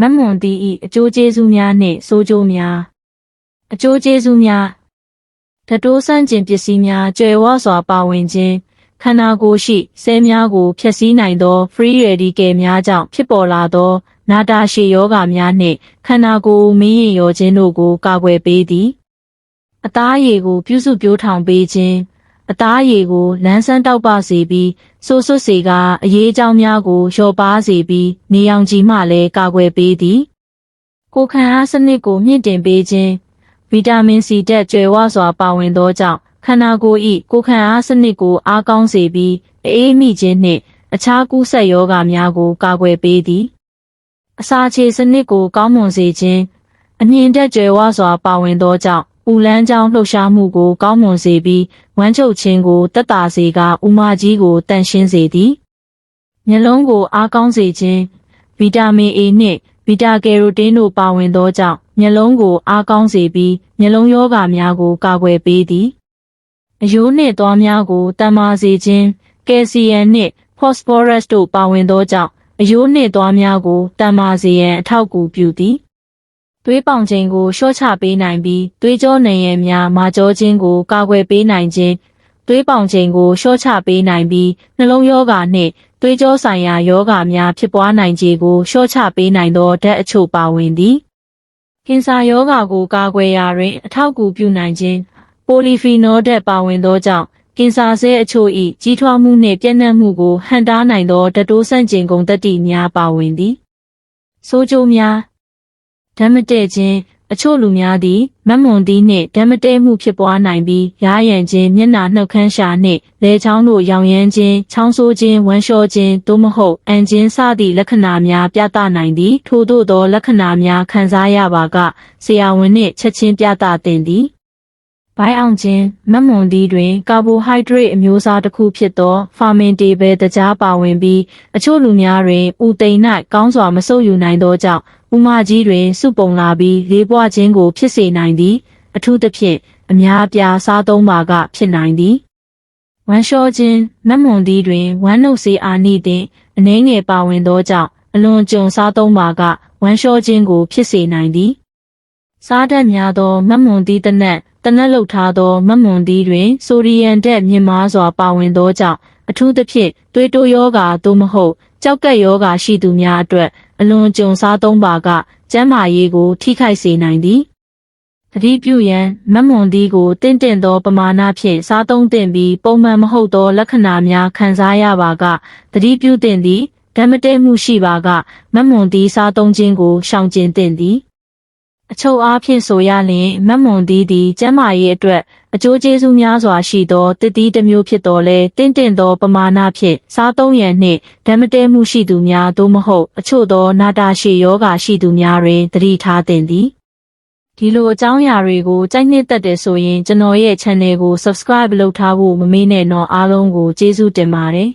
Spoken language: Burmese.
မတ်မွန်တီဤအကျိုးကျေးဇူးများနှင့်ဆိုးကျိုးများအကျိုးကျေးဇူးများဓတိုးဆန့်ကျင်ပစ္စည်းများကြွယ်ဝစွာပါဝင်ခြင်းခန္ဓာကိုယ်ရှိဆဲများကိုဖျက်ဆီးနိုင်သော free radical များကြောင့်ဖြစ်ပေါ်လာသော နာတာရှည်ယောဂများနှင့်ခန္ဓာကိုယ်မင်းရင်ရောခြင်းတို့ကိုကာကွယ်ပေးသည်အသားအရည်ကိုပြုစုပြောထောင်ပေးခြင်းအသားအရည်ကိုလန်းဆန်းတောက်ပစေပြီး ဆိုးဆွတ်စေကအရေးအကြောင်းများကိုလျော့ပါစေပြီးနေအောင်ကြီးမှလည်းကာကွယ်ပေးသည်ကိုယ်ခံအားစနစ်ကိုမြင့်တင်ပေးခြင်းဗီတာမင်စီဓာတ်ကျွယ်ဝစွာပါဝင်သောကြောင့်ခန္ဓာကိုယ်၏ကိုယ်ခံအားစနစ်ကိုအားကောင်းစေပြီးအေးမိခြင်းနှင့်အခြားကူးစက်ရောဂါများကိုကာကွယ်ပေးသည်အစာချေစနစ်ကိုကောင်းမွန်စေခြင်းအမြင့်တက်ကျွယ်ဝစွာပါဝင်သောကြောင့် ဥလန်းကြောင်းလှုပ်ရှားမှုကိုကောင်းမွန်စေပြီးဝမ်းချုပ်ခြင်းကိုတက်တာစေကဥမာကြီးကိုတန့်ရှင်းစေသည်မျက်လုံးကိုအားကောင်းစေခြင်းဗီတာမင် A နှင့်ဗီတာကယ်ရိုတင်းတို့ပါဝင်သောကြောင့်မျက်လုံးကိုအားကောင်းစေပြီးမျက်လုံးရောဂါများကိုကာကွယ်ပေးသည်အယိုးနှင့်သွားများကိုတန်မာစေခြင်းကယ်ဆီယမ်နှင့်ဖော့စဖောရပ်စ်တို့ပါဝင်သောကြောင့်အယိုးနှင့်သွားများကိုတန်မာစေရန်အထောက်အကူပြုသည် သွေးပေါင်ချိန်ကိုလျှော့ချပေးနိုင်ပြီးသွေးကြောနေရန်များမာကြောခြင်းကိုကာကွယ်ပေးနိုင်ခြင်းသွေးပေါင်ချိန်ကိုလျှော့ချပေးနိုင်ပြီးနှလုံးရောဂါနှင့်သွေးကြောဆိုင်ရာရောဂါများဖြစ်ပွားနိုင်ခြေကိုလျှော့ချပေးနိုင်သောဓာတ်အချို့ပါဝင်သည်ကင်ဆာရောဂါကိုကာကွယ်ရာတွင်အထောက်အကူပြုနိုင်ခြင်းပိုလီဖီနော်ဓာတ်ပါဝင်သောကြောင့်ကင်ဆာဆဲအချို့၏ကြီးထွားမှုနှင့်ပြန့်နှံ့မှုကိုဟန့်တားနိုင်သောဓာတ်တိုးဆန့်ကျင်ကုန်သတ္တိများပါဝင်သည်ဆိုးကျိုးများ ဓာတ်မတည့်ခြင်းအချို့လူများသည်မတ်မွန်သီးနှင့်ဓာတ်မတည့်မှုဖြစ်ပွားနိုင်ပြီးရားရန်ခြင်းမျက်နှာနှုတ်ခမ်းရှာနှင့်လဲချောင်းတို့ရောင်ရမ်းခြင်းချောင်းဆိုးခြင်းဝမ်းလျှောခြင်းသို့မဟုတ်အန်ခြင်းစသည့်လက္ခဏာများပြသနိုင်သည်ထို့သောသောလက္ခဏာများခံစားရပါကဆရာဝန်နှင့်ချက်ချင်းပြသသင့်သည်ဘိုင်းအောင်ခြင်းမတ်မွန်သီးတွင် ကာဘိုဟိုက်ဒရိတ်အမျိုးအစားတစ်ခုဖြစ်သောဖာမင်တေဘယ်တကြားပါဝင်ပြီးအချို့လူများတွင်ဥသိမ်၌ကောင်းစွာမဆုပ်ယူနိုင်သောကြောင့် ဥမာကြီးတွင်စုပုံလာပြီးလေးပွားခြင်းကိုဖြစ်စေနိုင်သည် အထူးသဖြင့်အများအပြားစားသုံးပါကဖြစ်နိုင်သည်ဝမ်းလျှောခြင်းမတ်မွန်သီးတွင်ဝမ်းနှုတ်စေအာနိသည့်အနှဲငယ်ပါဝင်သောကြောင့်အလွန်ကြုံစားသုံးပါကဝမ်းလျှောခြင်းကိုဖြစ်စေနိုင်သည်စားတတ်များသောမတ်မွန်သီးတစ်နက်တစ်နက်လုတ်ထားသောမတ်မွန်သီးတွင် ဆိုဒီယမ်ဓာတ်မြင့်မားစွာပါဝင်သောကြောင့် အထူးသဖြင့်သွေးတိုးယောဂါသို့မဟုတ်ကြောက်ကက်ယောဂါရှိသူများအတွက်အလွန်ကြုံစားသုံးပါကကျန်းမာရေးကို ထိခိုက်စေနိုင်သည်သတိပြုရန်မတ်မွန်သီးကိုတင့်တင့်သောပမာဏဖြင့်စားသုံးသင့်ပြီးပုံမှန်မဟုတ်သောလက္ခဏာများခံစားရပါကသတိပြုသင့်သည်ဓာတ်မတည့်မှုရှိပါကမတ်မွန်သီးစားသုံးခြင်းကိုရှောင်ကျဉ်သင့်သည် အချုပ်အားဖြင့်ဆိုရလျင်မတ်မွန်သီးသည် ကျန်းမာရေးအတွက်အကျိုးကျေးဇူးများစွာရှိသောတစ်သီးတစ်မျိုးဖြစ်တော်လဲတင့်တင့်သောပမာဏဖြင့်စားသုံးရန်နှင့်ဓာတ်မတည့်မှုရှိသူများသို့မဟုတ်အချို့သောနာတာရှည်ယောဂါရှိသူများတွင်သတိထားသင့်သည်ဒီလိုအကြောင်းအရာတွေကိုကြိုက်နှစ်သက်တယ်ဆိုရင်ကျွန်တော်ရဲ့ channel ကို subscribe လုပ်ထားဖို့မမေ့နဲ့တော့အားလုံးကိုကျေးဇူးတင်ပါတယ်